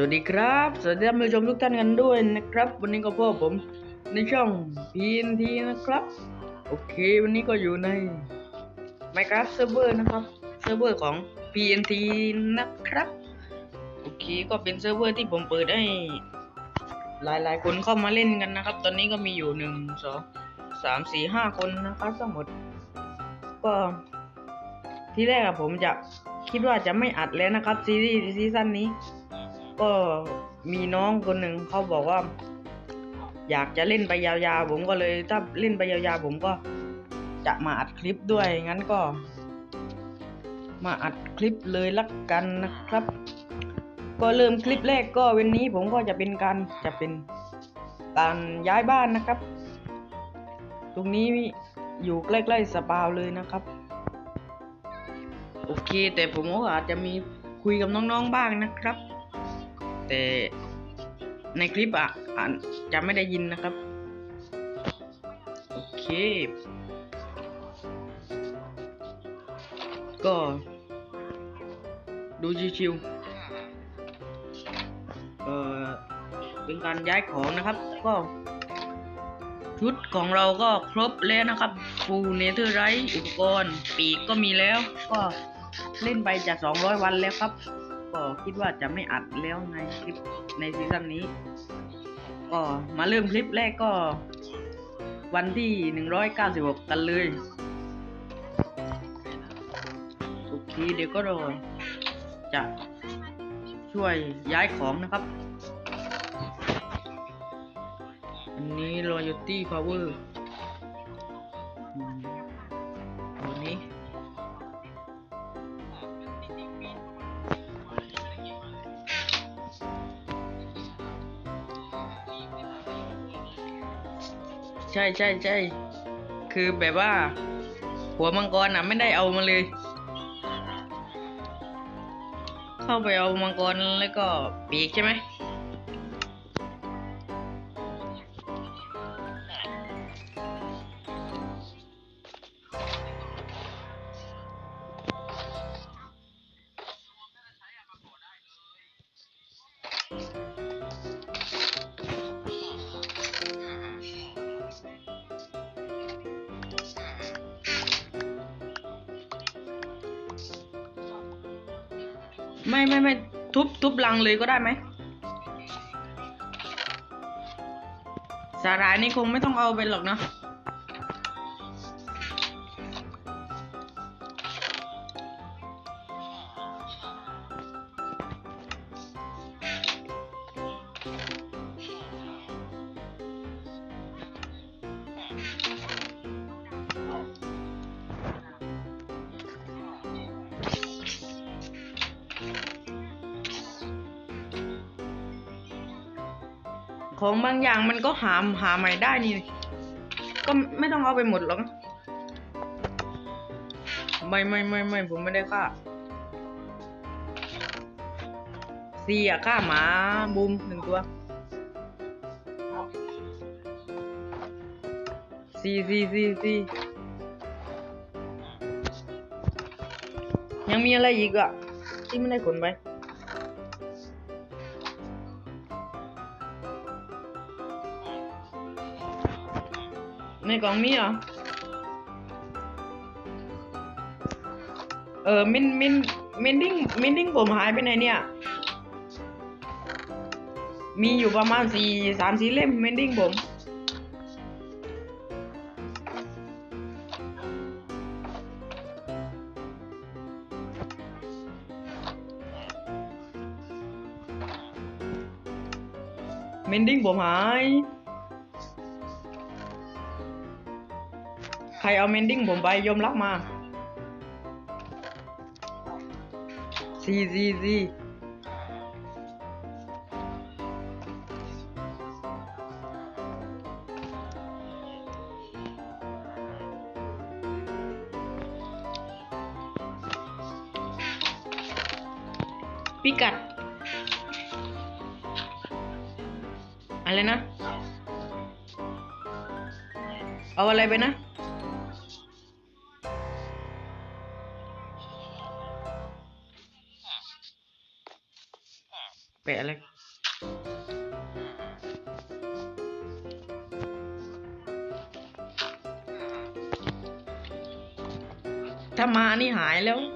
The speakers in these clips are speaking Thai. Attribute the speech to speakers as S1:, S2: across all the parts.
S1: สวัสดีครับ สวัสดีท่านผู้ชมทุกท่านกันด้วยนะครับ วันนี้ก็พบผมในช่อง PNT นะครับ โอเค วันนี้ก็อยู่ใน Minecraft Server นะครับ เซิร์ฟเวอร์ของ PNT นะครับ โอเค ก็เป็นเซิร์ฟเวอร์ที่ผมเปิดให้หลายๆ คนเข้ามาเล่นกันนะครับ ตอนนี้ก็มีอยู่หนึ่งสองสามสี่ห้าคนนะครับทั้งหมด ก็ที่แรกอะผมจะคิดว่าจะไม่อัดแล้วนะครับซีรีส์ซีซั่นนี้ ก็มีน้องคนหนึ่งเขาบอกว่า อยากจะเล่นไปยาวๆผมก็เลยถ้าเล่นไปยาวๆผมก็จะมาอัดคลิปด้วยงั้นก็ มาอัดคลิปเลยละกันนะครับ ก็เริ่มคลิปแรกก็วันนี้ผมก็จะเป็นการจะเป็นการย้ายบ้านนะครับ ตรงนี้อยู่ใกล้ๆสปาวเลยนะครับ โอเค แต่ผมก็อาจจะมีคุยกับน้องๆบ้างนะครับ แต่ในคลิปอะจะไม่ได้ยินนะครับ โอเค ก็ ดูชิวๆเอ่อเป็นการย้ายของนะครับ ก็ ชุดของเราก็ครบแล้วนะครับฟูเนเธอร์ไรท์อุปกรณ์ ปีกก็มีแล้ว ก็เล่นไปจะ200 วันแล้วครับ ก็คิดว่าจะไม่อัดแล้วในคลิปในซีซั่นนี้ ก็มาเริ่มคลิปแรกก็ วันที่ 196 กันเลย โอเคเดี๋ยวก็รอจะช่วยย้ายของนะครับ อันนี้ Loyalty Power ช่ใช่ใช่คือแบบว่า หัวมังกรอะไม่ได้เอามาเลย เข้าไปเอามังกรแล้วก็ปีกใช่ไหม ไม่ไม่ไม่ทุบทุบลังเลยก็ได้ไหมสาหร่ายนี่คงไม่ต้องเอาไปหรอกเนาะ ของบางอย่างมันก็หาหาใหม่ได้นี่ ก็ไม่ต้องเอาไปหมดหรอกไม่ไม่ไม่ไม่ผมไม่ได้ฆ่าซีอะฆ่าหมาบูมหนึ่งตัวซีซีซีซียังมีอะไรอีกอะที่ไม่ได้ขนไป ในกล่องมีเหรอ เออมินมินมินดิ้งมินดิ้งผมหายไปไหนเนี่ย มีอยู่ประมาณสี่สามสี่เล่มมินดิ้งผมมินดิ้งผมหาย รเอาเมนดิ้งผมไปยอมรับมาซีซีซีพิกัด อะไรนะ เอาอะไรไปนะ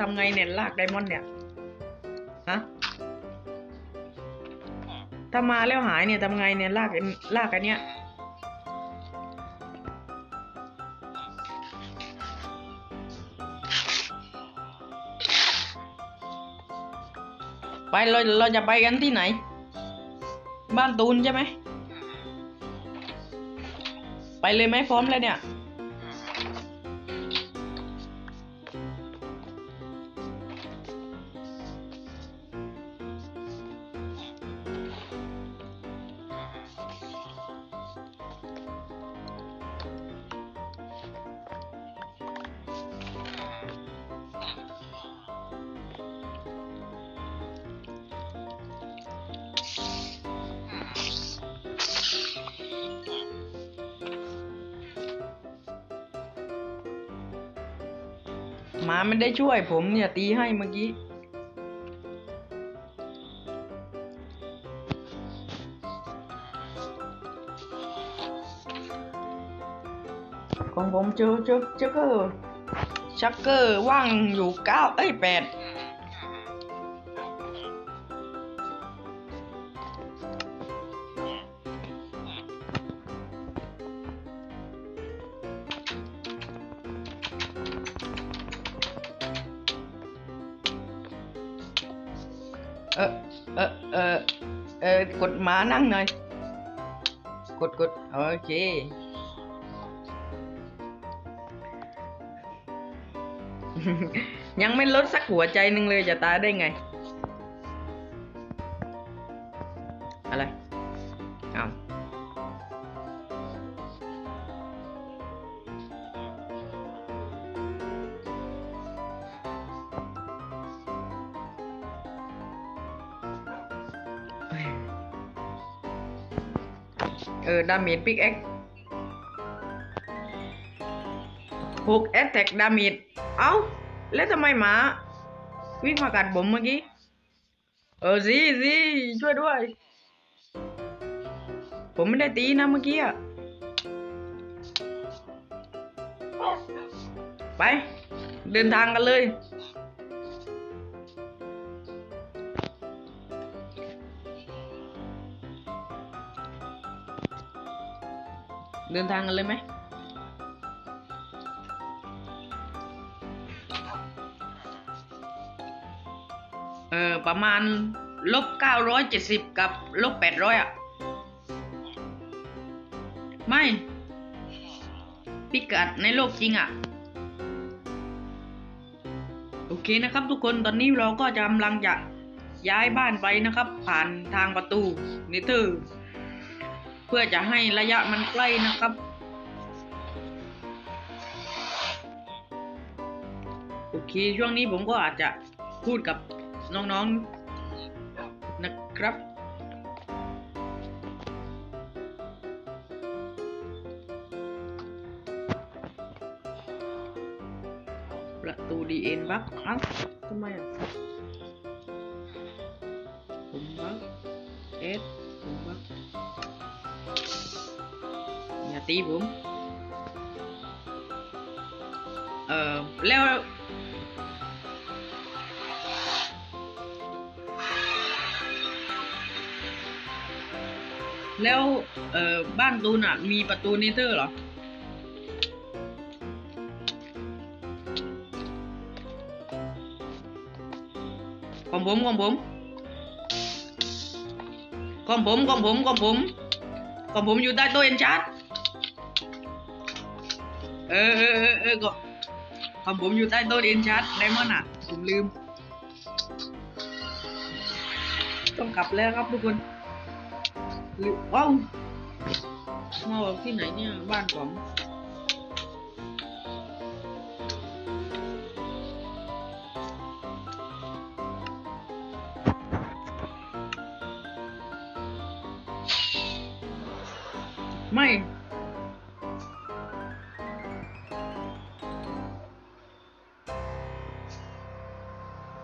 S1: ทำไงเนี่ยลากไดมอนด์เนี่ยฮะถ้ามาแล้วหายเนี่ยทำไงเนี่ยลากอันลากอันเนี้ยไปเราเราจะไปกันที่ไหน บ้านตูนใช่ไหม ไปเลยไหมพร้อมแล้วเนี่ย มาไม่ได้ช่วยผมเนี่ยตีให้เมื่อกี้ของผมเจอเจอเจอเกอร์ชักเกอร์ว่างอยู่เก้าเอ้ยแปด เออเออเออเออกดหมานั่งหน่อย กดกดโอเคยังไม่ลดสักหัวใจหนึ่งเลยจะตายได้ไง ออดาเมจพิกเอ็กหกแอตแทกดาเมจเอ้า แล้วทำไมหมาวิ่งมากัดผมเมื่อกี้ เออสิสิช่วยด้วย ผมไม่ได้ตีนะเมื่อกี้อะไป เดินทางกันเลย เดินทางกันเลยไหมเออประมาณลบเก้าร้อยเจ็ดสิบกับลบแปดร้อยอะ ไม่พิกัดในโลกจริงอะ โอเคนะครับทุกคนตอนนี้เราก็จะกำลังจะย้ายบ้านไปนะครับ ผ่านทางประตูเนเธอร์ เพื่อจะให้ระยะมันใกล้นะครับ โอเค ช่วงนี้ผมก็อาจจะพูดกับน้องๆนะครับประตูดีเอ็นบักเอ้าทำไมอะผมบักเอส ตีผมเออแล้วแล้วเอ่อบ้านตูนอะ มีประตูเนเธอร์เหรอ ของผมของผมของผมของผมของผมของผมอยู่ใต้โต๊ะเอ็นชาร์ด เออเออเออเออก็ของผมอยู่ใต้โต๊ะเอ็นชาร์ดไดมอนด์อะ ผมลืม ต้องกลับแล้วครับทุกคนหรือว้าวมาบอกที่ไหนเนี่ย บ้านผมไม่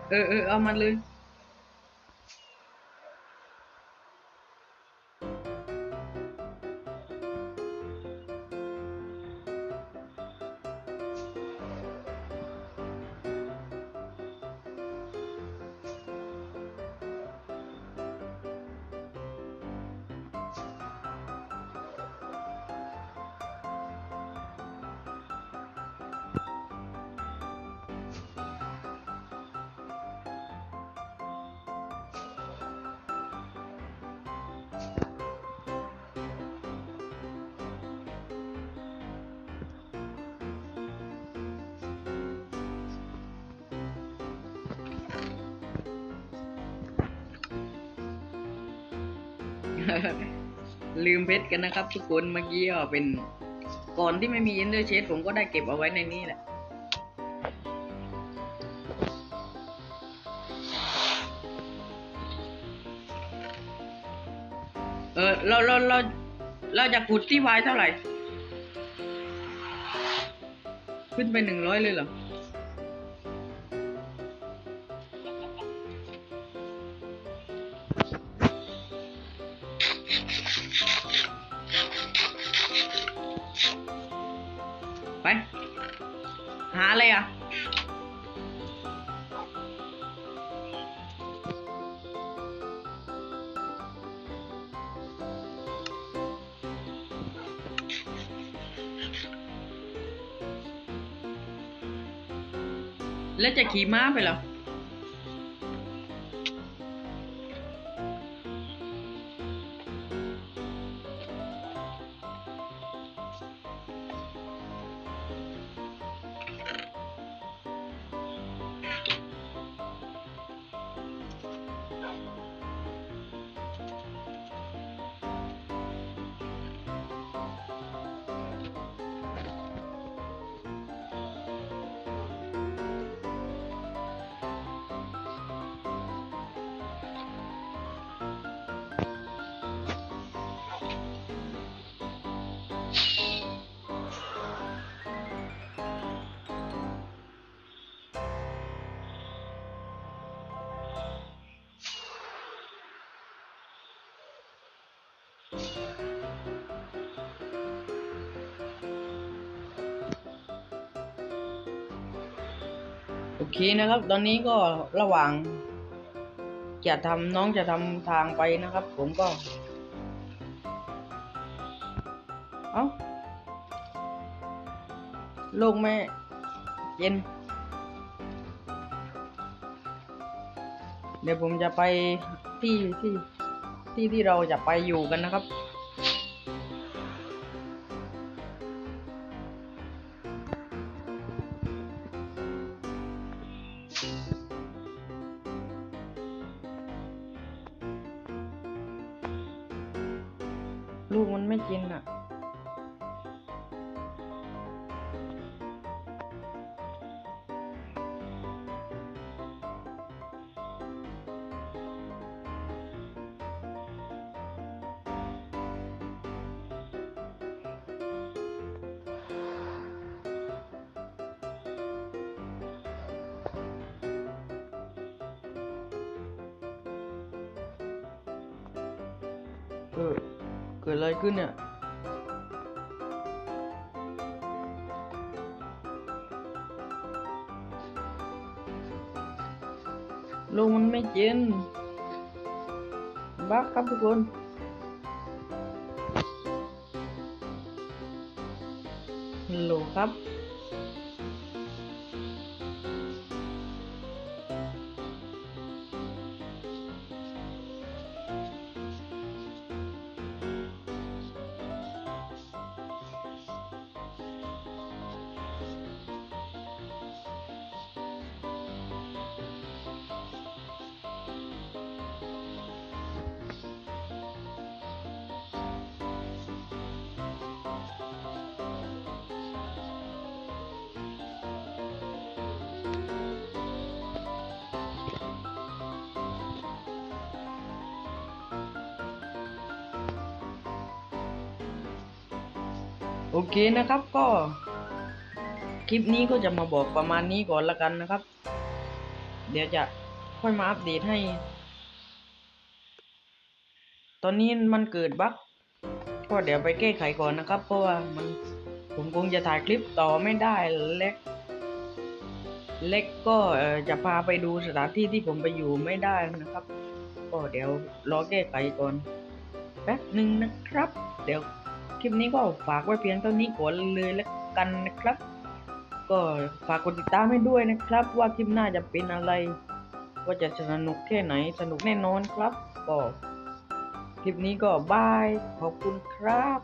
S1: เออ ลืมเพชรกันนะครับ ทุกคนเมื่อกี้เป็นก่อนที่ไม่มี Ender c h e s ผมก็ได้เก็บเอาไว้ในนี้แหละเออเราเราเราเราจะขุดที่ไวายเท่าไหร่ ขึ้นไปหนึ่งร้อยเลยเหรอ อะไรอะ แล้วจะขี่ม้าไปเหรอ โอเคนะครับ ตอนนี้ก็ระหว่าง จะทำน้องจะทำทางไปนะครับ ผมก็ เอาโลกไม่เย็น เดี๋ยวผมจะไปที่ที่ที่ที่เราจะไปอยู่กันนะครับ ลูกมันไม่กินอะเออเกิดอะไรขึ้นเนี่ย ลงมันไม่เจนบักครับทุกคนฮัลโหลครับ โอเคนะครับก็ คลิปนี้ก็จะมาบอกประมาณนี้ก่อนละกันนะครับ เดี๋ยวจะค่อยมาอัปเดตให้ ตอนนี้มันเกิดบั๊กก็เดี๋ยวไปแก้ไขก่อนนะครับ เพราะว่ามันผมคงจะถ่ายคลิปต่อไม่ได้เล็ก เล็กก็จะพาไปดูสถานที่ที่ผมไปอยู่ไม่ได้นะครับ ก็เดี๋ยวรอแก้ไขก่อนแป๊บหนึ่งนะครับ เดี๋ยว ลิปนี้ก็ฝากไว้เพียงเท่านี้ก่อนเลยแล้วกันนะครับ ก็ฝากกดติดตามให้ด้วยนะครับ ว่าคลิปหน้าจะเป็นอะไร ว่าจะสนุกแค่ไหนสนุกแน่นอนครับก็คลิปนี้ก็บายขอบคุณครับ